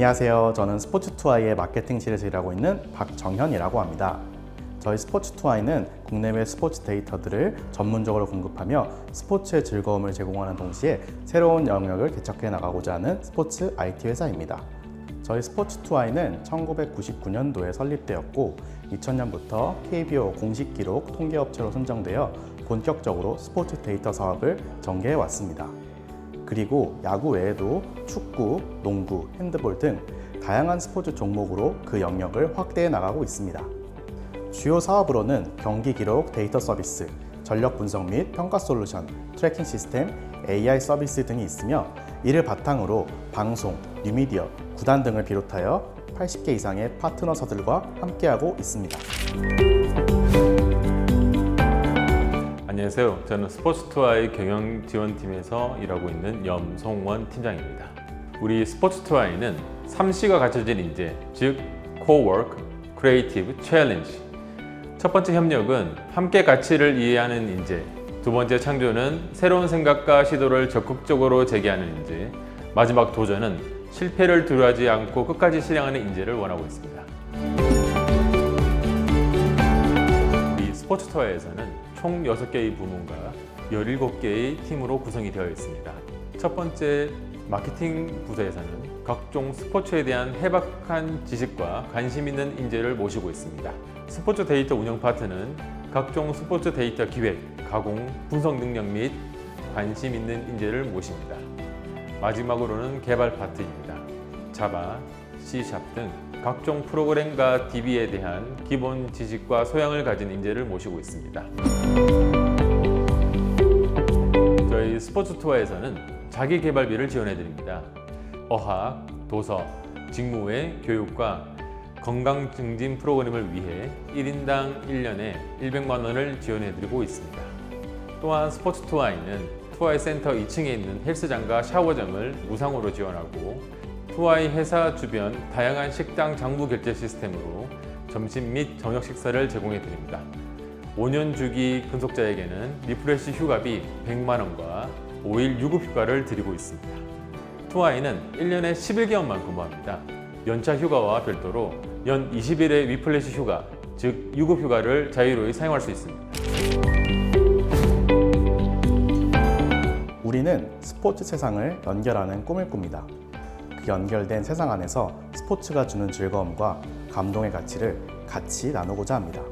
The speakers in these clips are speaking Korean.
안녕하세요. 저는 스포츠2i의 마케팅실에서 일하고 있는 박정현이라고 합니다. 저희 스포츠2i는 국내외 스포츠 데이터들을 전문적으로 공급하며 스포츠의 즐거움을 제공하는 동시에 새로운 영역을 개척해 나가고자 하는 스포츠 IT 회사입니다. 저희 스포츠2i는 1999년도에 설립되었고 2000년부터 KBO 공식 기록 통계업체로 선정되어 본격적으로 스포츠 데이터 사업을 전개해 왔습니다. 그리고 야구 외에도 축구, 농구, 핸드볼 등 다양한 스포츠 종목으로 그 영역을 확대해 나가고 있습니다. 주요 사업으로는 경기 기록 데이터 서비스, 전력 분석 및 평가 솔루션, 트래킹 시스템, AI 서비스 등이 있으며 이를 바탕으로 방송, 뉴미디어, 구단 등을 비롯하여 80개 이상의 파트너사들과 함께하고 있습니다. 안녕하세요. 저는 스포츠투아이 경영 지원팀에서 일하고 있는 염송원 팀장입니다. 우리 스포츠투아이는 3C가 갖춰진 인재, 즉 코워크, 크리에이티브, 챌린지. 첫 번째 협력은 함께 가치를 이해하는 인재. 두 번째 창조는 새로운 생각과 시도를 적극적으로 제기하는 인재. 마지막 도전은 실패를 두려워하지 않고 끝까지 실행하는 인재를 원하고 있습니다. 우리 스포츠 투어에서는 총 6개의 부문과 17개의 팀으로 구성이 되어 있습니다. 첫 번째 마케팅 부서에서는 각종 스포츠에 대한 해박한 지식과 관심 있는 인재를 모시고 있습니다. 스포츠 데이터 운영 파트는 각종 스포츠 데이터 기획, 가공, 분석 능력 및 관심 있는 인재를 모십니다. 마지막으로는 개발 파트입니다. 자바, C# 등 각종 프로그램과 DB에 대한 기본 지식과 소양을 가진 인재를 모시고 있습니다. 저희 스포츠 투어에서는 자기 개발비를 지원해 드립니다. 어학, 도서, 직무외 교육과 건강 증진 프로그램을 위해 1인당 1년에 100만 원을 지원해 드리고 있습니다. 또한 스포츠 투어아이는 투어아이 센터 2층에 있는 헬스장과 샤워장을 무상으로 지원하고 투어아이 회사 주변 다양한 식당 장부 결제 시스템으로 점심 및 저녁 식사를 제공해 드립니다. 5년 주기 근속자에게는 리프레시 휴가비 100만 원과 5일 유급 휴가를 드리고 있습니다. 투아이는 1년에 11개월만 근무합니다. 연차 휴가와 별도로 연 20일의 리플래시 휴가, 즉 유급 휴가를 자유로이 사용할 수 있습니다. 우리는 스포츠 세상을 연결하는 꿈을 꿉니다. 그 연결된 세상 안에서 스포츠가 주는 즐거움과 감동의 가치를 같이 나누고자 합니다.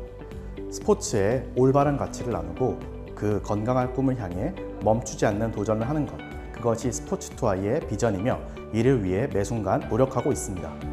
스포츠의 올바른 가치를 나누고 그 건강한 꿈을 향해 멈추지 않는 도전을 하는 것. 그것이 스포츠 투아이의 비전이며 이를 위해 매 순간 노력하고 있습니다.